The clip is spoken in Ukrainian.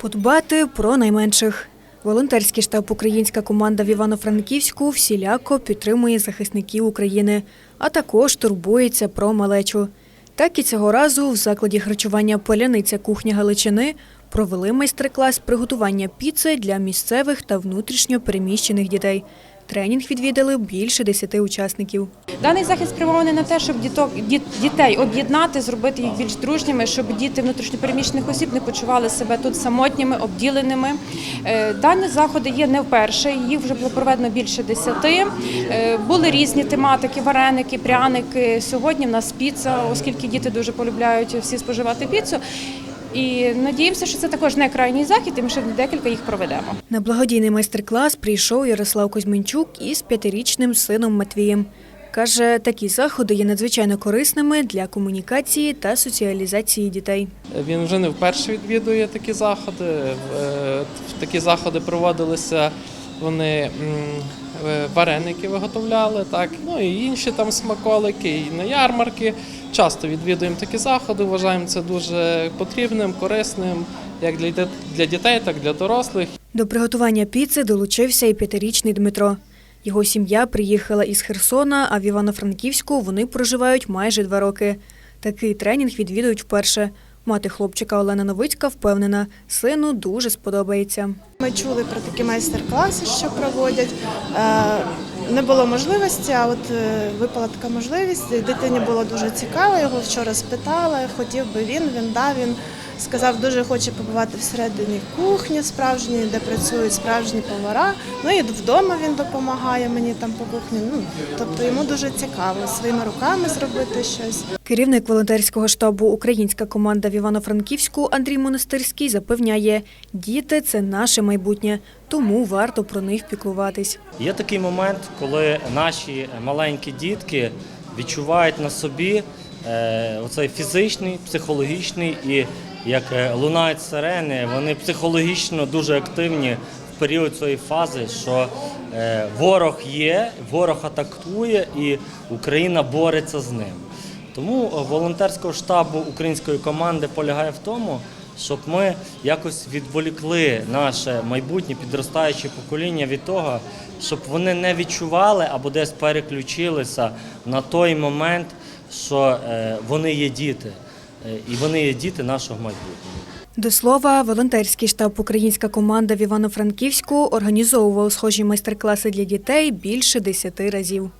Подбати про найменших. Волонтерський штаб Українська команда в Івано-Франківську всіляко підтримує захисників України, а також турбується про малечу. Так і цього разу в закладі харчування Поляниця кухня Галичини провели майстер-клас приготування піци для місцевих та внутрішньо переміщених дітей. Тренінг відвідали більше десяти учасників. Даний захід спрямований на те, щоб діток діт- дітей об'єднати, зробити їх більш дружніми, щоб діти внутрішньопереміщених осіб не почували себе тут самотніми, обділеними. Е, Дані заходи є не вперше. Їх вже було проведено більше десяти. Е, Були різні тематики: вареники, пряники. Сьогодні в нас піца, оскільки діти дуже полюбляють всі споживати піцу. І надіємося, що це також не крайній захід, і ми ще декілька їх проведемо. На благодійний майстер-клас прийшов Ярослав Кузьменчук із п'ятирічним сином Матвієм. Каже, такі заходи є надзвичайно корисними для комунікації та соціалізації дітей. Він вже не вперше відвідує такі заходи. Е, Такі заходи проводилися. Вони е, вареники виготовляли, так ну і інші там смаколики, і на ярмарки. Часто відвідуємо такі заходи. Вважаємо це дуже потрібним, корисним як для для дітей, так і для дорослих. До приготування піци долучився і п'ятирічний Дмитро. Його сім'я приїхала із Херсона, а в Івано-Франківську вони проживають майже два роки. Такий тренінг відвідують вперше. Мати хлопчика Олена Новицька впевнена, сину дуже сподобається. Ми чули про такі майстер-класи, що проводять. Е, Не було можливості, а от е, випала така можливість. Дитині було дуже цікаво. Його вчора спитали, хотів би він, він дав. Він сказав, дуже хоче побувати всередині кухні справжньої, де працюють справжні повара. Ну і вдома він допомагає мені там по кухні. Ну тобто йому дуже цікаво своїми руками зробити щось. Керівник волонтерського штабу Українська команда в Івано-Франківську Андрій Монастирський запевняє, діти це наше майбутнє, тому варто про них піклуватись. Є такий момент, коли наші маленькі дітки відчувають на собі е, оцей фізичний, психологічний і як е, лунають сирени, вони психологічно дуже активні в період цієї фази, що е, ворог є, ворог атакує і Україна бореться з ним. Тому е, волонтерського штабу української команди полягає в тому, щоб ми якось відволікли наше майбутнє підростаюче покоління від того, щоб вони не відчували або десь переключилися на той момент, що вони є діти, і вони є діти нашого майбутнього. До слова, волонтерський штаб Українська команда в Івано-Франківську організовував схожі майстер-класи для дітей більше десяти разів.